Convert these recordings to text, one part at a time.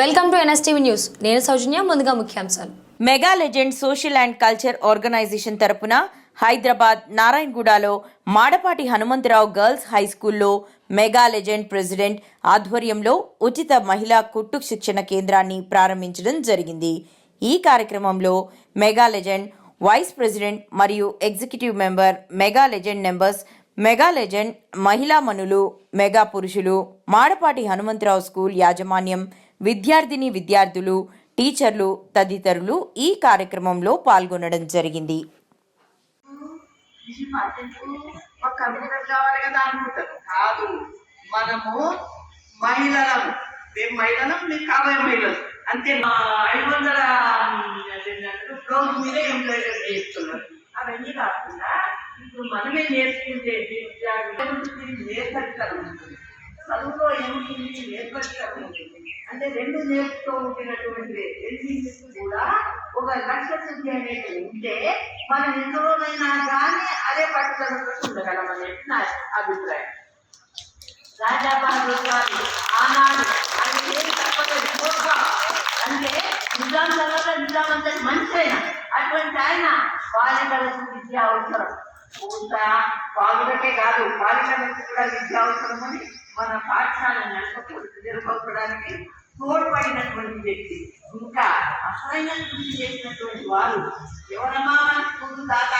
Welcome to NSTV news. నేను సౌజన్య ముందుగా ముఖ్యాంశాలు. Mega legend social and culture organisation తరపున హైదరాబాద్ నారాయణగూడలో మాడపాటి హనుమంతరావు గర్ల్స్ హై స్కూల్లో మెగా లెజెండ్ ప్రెసిడెంట్ ఆధ్వర్యంలో ఉచిత మహిళా కుట్టు శిక్షణ కేంద్రాన్ని ప్రారంభించడం జరిగింది. ఈ కార్యక్రమంలో మెగా లెజెండ్ వైస్ ప్రెసిడెంట్ మరియు executive member mega legend numbers mega legend మహిళా మనులు మెగా పురుషులు మాడపాటి హనుమంతరావు స్కూల్ యాజమాన్యం విద్యార్థిని విద్యార్థులు టీచర్లు తదితరులు ఈ కార్యక్రమంలో పాల్గొనడం జరిగింది. కాదు మనము మహిళలం. మేము మహిళలం మీరు కాబోయే మహిళలు. అంతే. ఐదు వందల బ్లౌజ్ మీద ఎంప్లాయ్మెంట్ చేస్తున్నారు. అవన్నీ కాకుండా ఇప్పుడు మనమే నేర్చుకుంటే నేర్పరికరం ఉంటుంది చదువులో ఏముంటుంది నేర్పరికరం ఉంటుంది అంటే రెండు నేర్పుతో ఉంటున్నటువంటి రెండింటికి కూడా ఒక లక్ష్య శుద్ధి అనేది ఉంటే మనం ఎన్ని రోజులైనా కానీ అదే పట్టుదలతో ఉండగలమనేది నా అభిప్రాయం. రాజాబాబు గారు ఆనాడు ఆయన ఏం తప్పలేదు అంటే నిజాం తర్వాత నిజాం అంటే మంచి ఆయన అటువంటి ఆయన బాలికలకు విద్య అవసరం. పూత బాలులకే కాదు బాలికలకు కూడా విద్య అవసరం అని మన పాఠశాలను నడపకూడదు జరపడానికి తోడ్పడినటువంటి వ్యక్తి. ఇంకా అసలైన కృషి చేసినటువంటి వారు ఎవరమ్మా మన స్కూల్ దాత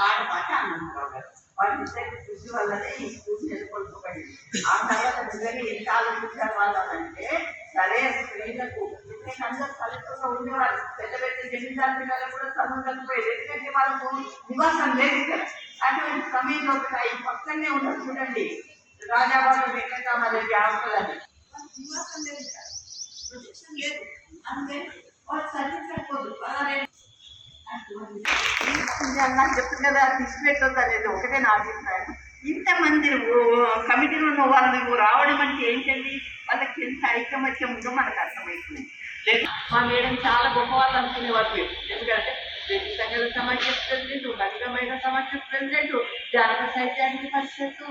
మాట పాట అన్నంతరావు గారు. వాళ్ళిద్దరి కృషి వల్లనే ఈ స్కూల్ నెలకొల్పబడింది. ఆ తర్వాత నిజంగా ఎంత ఆలోచించారు వాళ్ళంటే సరే స్త్రీలకు అందరూ కలెక్టర్గా ఉండేవారు. పెద్ద పెద్ద జమీందారు పిల్లలు కూడా చదువుకపోయేది ఎందుకంటే వాళ్ళకు నివాసం లేదు ఇక్కడ. అటువంటి సమయంలో ఒక ఈ పక్కనే ఉండదు చూడండి. రాజాబాబు వెంకటరామారెడ్డి హాస్టల్ నివాసం లేదు ప్రొటెక్షన్ లేదు అంతే వాళ్ళు చదివించకపోదు అలానే చెప్తుంది కదా తీసిపెట్టొద్దు అనేది ఒకటే నా అభిప్రాయం. ఇంతమంది కమిటీలో ఉన్న వాళ్ళు రావడం అంటే ఏంటండి? వాళ్ళకి ఎంత ఐకమత్యం ఉందో మనకు అర్థమవుతుంది లేదు మా మేడం చాలా గొప్ప వాళ్ళు అనుకునేవారు మీరు. ఎందుకంటే రెడ్డి సంఘాల సమాజ ప్రెసిడెంట్ బలిగమైన సమాజ ప్రెసిడెంట్ జానపద సాహిత్యానికి పరిషత్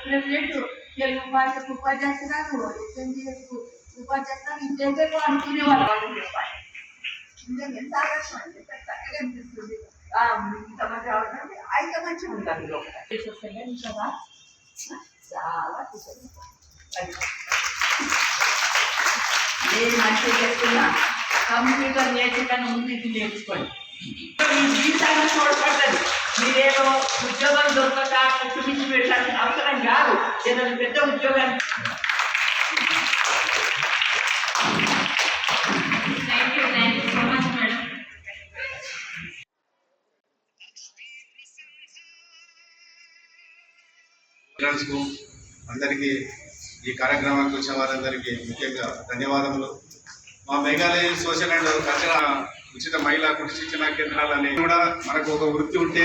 ప్రెసిడెంట్ తెలుగు భాషకు ఉపాధ్యక్షురాలు ఎస్ఎన్జీఎస్కు ఉపాధ్యక్షురాలు ఇంకేంటో అనుకునే వాళ్ళు చెప్పాలి ఎంత ఆకర్షణ అంటే చక్కగా అనిపిస్తుంది ఆ ఉంటుంది లోపల చాలా నేను మంచిగా చెప్తున్నా కంప్యూటర్ నేర్చుకుని ముందు ఇది నేర్చుకోండి జీవితాన్ని మీరేదో ఉద్యోగం దొరకక కుటుంబించి అవసరం కాదు ఏదైనా పెద్ద ఉద్యోగాన్ని అందరికీ ఈ కార్యక్రమానికి వచ్చిన వారందరికీ ముఖ్యంగా ధన్యవాదములు. మా మేఘాలయ సోషల్ అండ్ కల్చరల్ ఉచిత మహిళా కృషి శిక్షణ కేంద్రాలని కూడా మనకు ఒక వృత్తి ఉంటే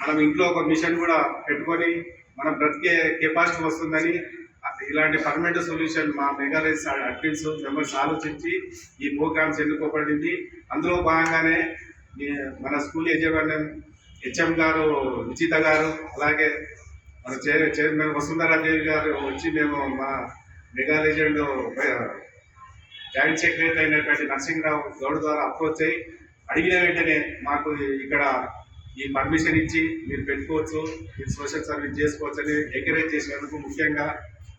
మనం ఇంట్లో ఒక మిషన్ కూడా పెట్టుకొని మనం బ్రతికే కెపాసిటీ వస్తుందని ఇలాంటి పర్మనెంట్ సొల్యూషన్ మా మెగాలయస్ అడ్మిన్స్ మెంబర్స్ ఆలోచించి ఈ ప్రోగ్రామ్స్ ఎన్నుకోబడింది. అందులో భాగంగానే మన స్కూల్ యజమాన్యం హెచ్ఎం గారు ఉచిత గారు అలాగే మన చైర్ చైర్మన్ వసుంధరాదేవి గారు వచ్చి మేము మా మెగా లెజెండ్ జాయింట్ సెక్రటరీ అయినటువంటి నరసింహరావు గౌడ్ ద్వారా అప్రోచ్ అయ్యి అడిగిన వెంటనే మాకు ఇక్కడ ఈ పర్మిషన్ ఇచ్చి మీరు పెట్టుకోవచ్చు మీరు సోషల్ సర్వీస్ చేసుకోవచ్చు అని ఎంకరేజ్ చేసినందుకు ముఖ్యంగా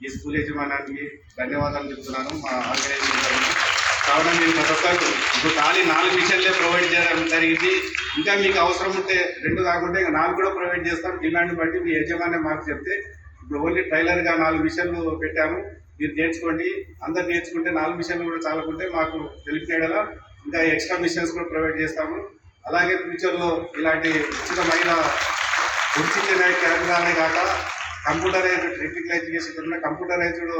ఈ స్కూల్ యజమానానికి ధన్యవాదాలు చెప్తున్నాను మా ఆర్గనైజేషన్ కావున మీరు ప్రతి ఒక్కరు ఇప్పుడు ఖాళీ నాలుగు మిషన్లే ప్రొవైడ్ చేయడం జరిగింది. ఇంకా మీకు అవసరం ఉంటే రెండు కాకుండా ఇంకా నాలుగు కూడా ప్రొవైడ్ చేస్తాం. డిమాండ్ బట్టి మీ యజమాని మాకు చెప్తే ఇప్పుడు ఓన్లీ ట్రైలర్గా నాలుగు మిషన్లు పెట్టాము. మీరు నేర్చుకోండి అందరు నేర్చుకుంటే నాలుగు మిషన్లు కూడా చాలకుంటే మాకు తెలిపినలా ఇంకా ఎక్స్ట్రా మిషన్స్ కూడా ప్రొవైడ్ చేస్తాము. అలాగే ఫ్యూచర్లో ఇలాంటి ఉచితమైన ఉచితమైన ఉచిత కాక computerised technical education computerised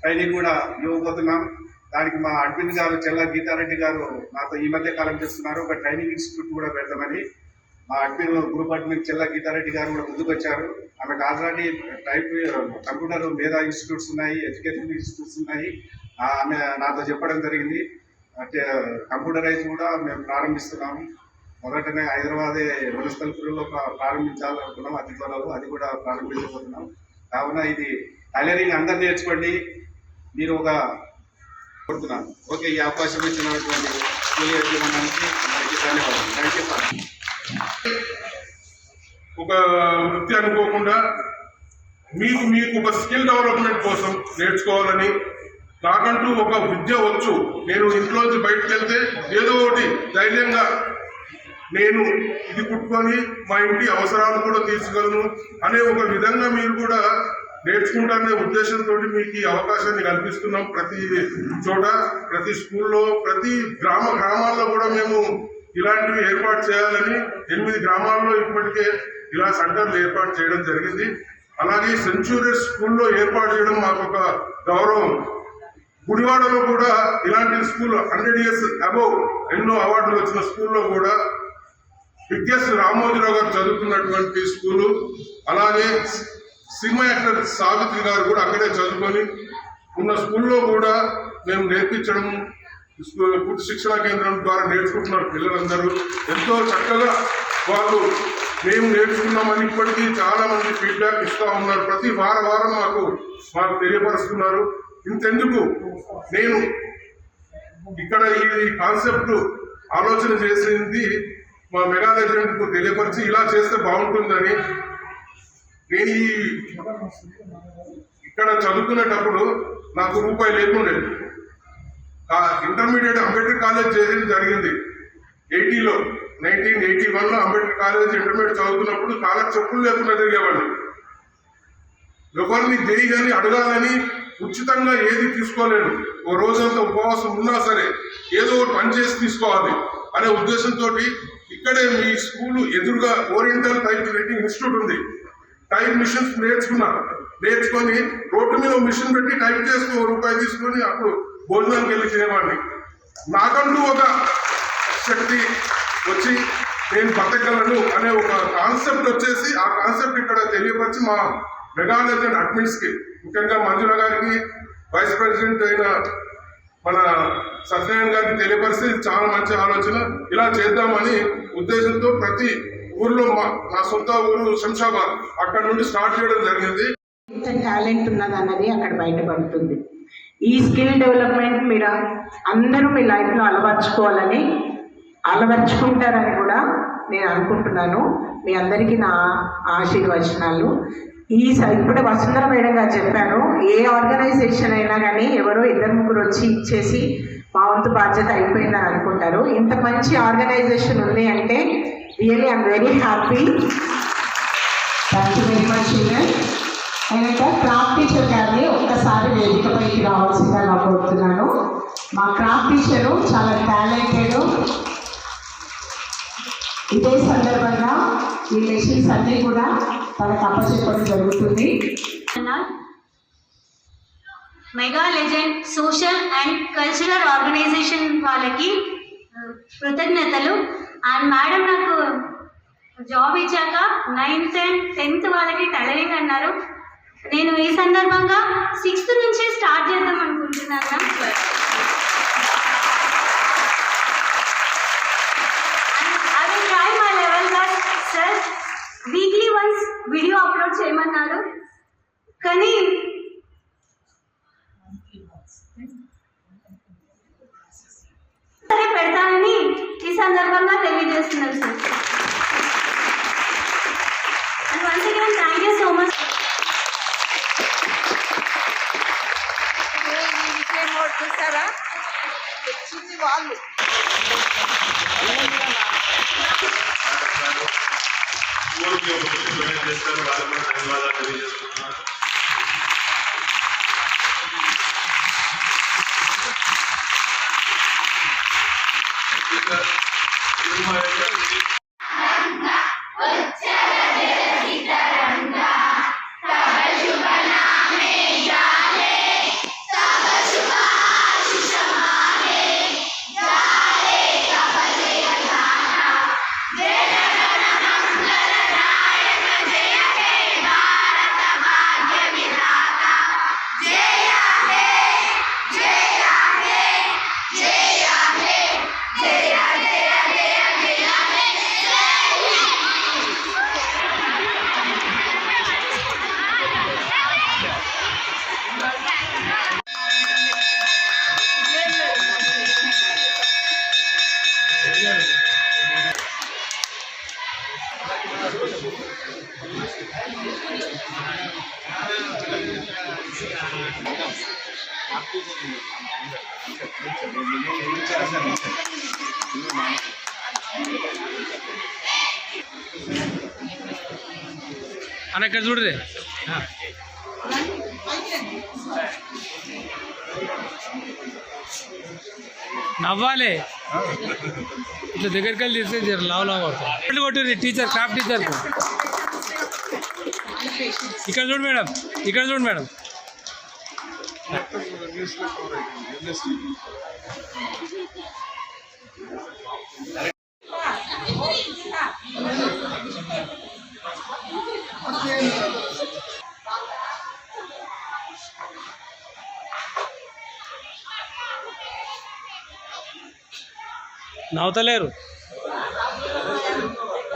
training కూడా ఇవ్వబోతున్నాం. దానికి మా అడ్మిన్ గారు చెల్ల గీతారెడ్డి గారు నాతో ఈ మధ్య కాలం చేస్తున్నారు. ఒక ట్రైనింగ్ ఇన్స్టిట్యూట్ కూడా పెడతామని మా అడ్మిన్ గ్రూప్ అడ్మిన్ చెల్ల గీతారెడ్డి గారు కూడా ముందుకు వచ్చారు ఆమెకు already type computer Medha institutes ఉన్నాయి ఎడ్యుకేషన్ ఇన్స్టిట్యూట్స్ ఉన్నాయి. ఆమె నాతో చెప్పడం జరిగింది. అంటే కంప్యూటరైజ్ కూడా మేము ప్రారంభిస్తున్నాము. మొదటనే హైదరాబాదే వనస్థలపురంలో ప్రా- ప్రారంభించాలనుకున్నాం. అతి త్వరలో అది కూడా ప్రారంభించబోతున్నాం. కావున ఇది టైలరింగ్ అందరు నేర్చుకోండి. మీరు ఒక కోరుతున్నాను. ఓకే ఈ అవకాశం ఇచ్చినటువంటి ధన్యవాదాలు. Thank you sir. ఒక వృత్తి అనుకోకుండా మీకు మీకు ఒక స్కిల్ డెవలప్మెంట్ కోసం నేర్చుకోవాలని నాకంటూ ఒక విద్య వచ్చు. నేను ఇంట్లోంచి బయటకు వెళ్తే ఏదో ఒకటి ధైర్యంగా నేను ఇది కుట్టుకొని మా ఇంటి అవసరాలు కూడా తీర్చగలను అనే ఒక విధంగా మీరు కూడా నేర్చుకుంటారనే ఉద్దేశంతో మీకు ఈ అవకాశాన్ని కల్పిస్తున్నాం. ప్రతి చోట ప్రతి స్కూల్లో ప్రతి గ్రామ గ్రామాల్లో కూడా మేము ఇలాంటివి ఏర్పాటు చేయాలని ఎనిమిది గ్రామాల్లో ఇప్పటికే ఇలా సెంటర్లు ఏర్పాటు చేయడం జరిగింది. అలాగే సెంచురీ స్కూల్లో ఏర్పాటు చేయడం మాకు ఒక గౌరవం. గుడివాడలో కూడా ఇలాంటి స్కూల్ హండ్రెడ్ ఇయర్స్ అబౌవ్ ఎన్నో అవార్డులు వచ్చిన స్కూల్లో కూడా బిగ్గెస్ట్ రామోజీరావు గారు చదువుకున్నటువంటి స్కూలు అలాగే సినిమా యాక్టర్ సావిత్రి గారు కూడా అక్కడే చదువుకొని ఉన్న స్కూల్లో కూడా మేము నేర్పించడం పూర్తి శిక్షణా కేంద్రం ద్వారా నేర్చుకుంటున్నారు పిల్లలందరూ. ఎంతో చక్కగా వాళ్ళు మేము నేర్చుకున్నామని ఇప్పటికీ చాలా మంది ఫీడ్బ్యాక్ ఇస్తూ ఉన్నారు. ప్రతి వార వారం మాకు మాకు తెలియపరుస్తున్నారు. ఇంతెందుకు? నేను ఇక్కడ ఈ కాన్సెప్ట్ ఆలోచన చేసింది మా మెగా లెజెండ్కు తెలియపరిచి ఇలా చేస్తే బాగుంటుందని. నేను ఈ ఇక్కడ చదువుకునేటప్పుడు నాకు రూపాయి లేకుండా ఇంటర్మీడియట్ అంబేద్కర్ కాలేజ్ చేయడం జరిగింది. ఎయిటీలో నైన్టీన్ ఎయిటీ వన్లో అంబేద్కర్ కాలేజ్ ఇంటర్మీడియట్ చదువుతున్నప్పుడు చాలా చెప్పులు లేకుండా తిరిగేవాడిని. ఎవరిని దేయని అడగాలని ఉచితంగా ఏది తీసుకోలేను ఓ రోజంతా ఉపవాసం ఉన్నా సరే ఏదో ఒకటి పని చేసి తీసుకోవాలి అనే ఉద్దేశంతో ఇక్కడే మీ స్కూల్ ఎదురుగా ఓరియంటల్ టైప్ రైటింగ్ ఇన్స్టిట్యూట్ ఉంది. టైప్ మిషన్స్ నేర్చుకున్నా. నేర్చుకొని రోడ్డు మీద మిషన్ పెట్టి టైప్ చేసుకుని ఓ రూపాయి తీసుకొని అప్పుడు భోజనానికి వెళ్ళి తినేవాడిని. నాకంటూ ఒక శక్తి వచ్చి నేను బతకగలను అనే ఒక కాన్సెప్ట్ వచ్చేసి ఆ కాన్సెప్ట్ ఇక్కడ తెలియపరిచి మా మెగా అడ్మిట్స్కి అడ్మిన్స్కి ముఖ్యంగా మంజుల గారికి వైస్ ప్రెసిడెంట్ అయిన మన సత్యనారాయణ గారికి తెలియపరిస్తే చాలా మంచి ఆలోచన. ఇలా చేద్దామని ఉద్దేశంతో ప్రతి ఊర్లో మా నా సొంత ఊరు శంషాబాద్ అక్కడ నుండి స్టార్ట్ చేయడం జరిగింది. ఎంత టాలెంట్ ఉన్నది అన్నది అక్కడ బయటపడుతుంది. ఈ స్కిల్ డెవలప్మెంట్ మీరు అందరూ మీ లైఫ్లో అలవర్చుకోవాలని అలవర్చుకుంటారని కూడా నేను అనుకుంటున్నాను. మీ అందరికీ నా ఆశీర్వచనాలు. ఈ స- ఇప్పుడే వసుంధర మేడం గారు చెప్పాను ఏ ఆర్గనైజేషన్ అయినా కానీ ఎవరో ఇద్దరు ముగ్గురు వచ్చి ఇచ్చేసి మా వంతు బాధ్యత అయిపోయిందని అనుకుంటారు. ఇంత మంచి ఆర్గనైజేషన్ ఉంది అంటే really I'm very happy. Thank you very much and craft teacher గారిని ఒక్కసారి వేదికపైకి రావాల్సిందిగా కోరుతున్నాను. మా క్రాఫ్ట్ టీచరు చాలా టాలెంటెడ్ ఇదే సందర్భంగా ఈ లెసన్స్ అన్నీ కూడా తనకు అప్పచెప్పడం జరుగుతుంది. Mega legend social and cultural organisation వాళ్ళకి కృతజ్ఞతలు. అండ్ మేడం నాకు జాబ్ ఇచ్చాక నైన్త్ అండ్ టెన్త్ వాళ్ళకి టైలరింగ్ అన్నారు. నేను ఈ సందర్భంగా సిక్స్త్ నుంచి స్టార్ట్ చేద్దాం అనుకుంటున్నాను అవి try my level but sir weekly once video upload చేయమన్నారు. కానీ సరే పెడతానని ఈ సందర్భంగా తెలియజేస్తున్నారు sir and once again thank you so much చూసారా? తెచ్చింది వాళ్ళు. ధన్యవాదాలు తెలియజేస్తున్నాను Yeah! అన్న ఇక్కడ చూడరే. నవ్వాలి. ఇట్లా దగ్గరికి వెళ్ళి తీస్తే జర లావ్ లావ్ అవుతుంది. టీచర్ క్రాఫ్ట్ టీచర్ ఇక్కడ చూడు మేడం ఇక్కడ చూడు మేడం. నవ్వుతలేరు.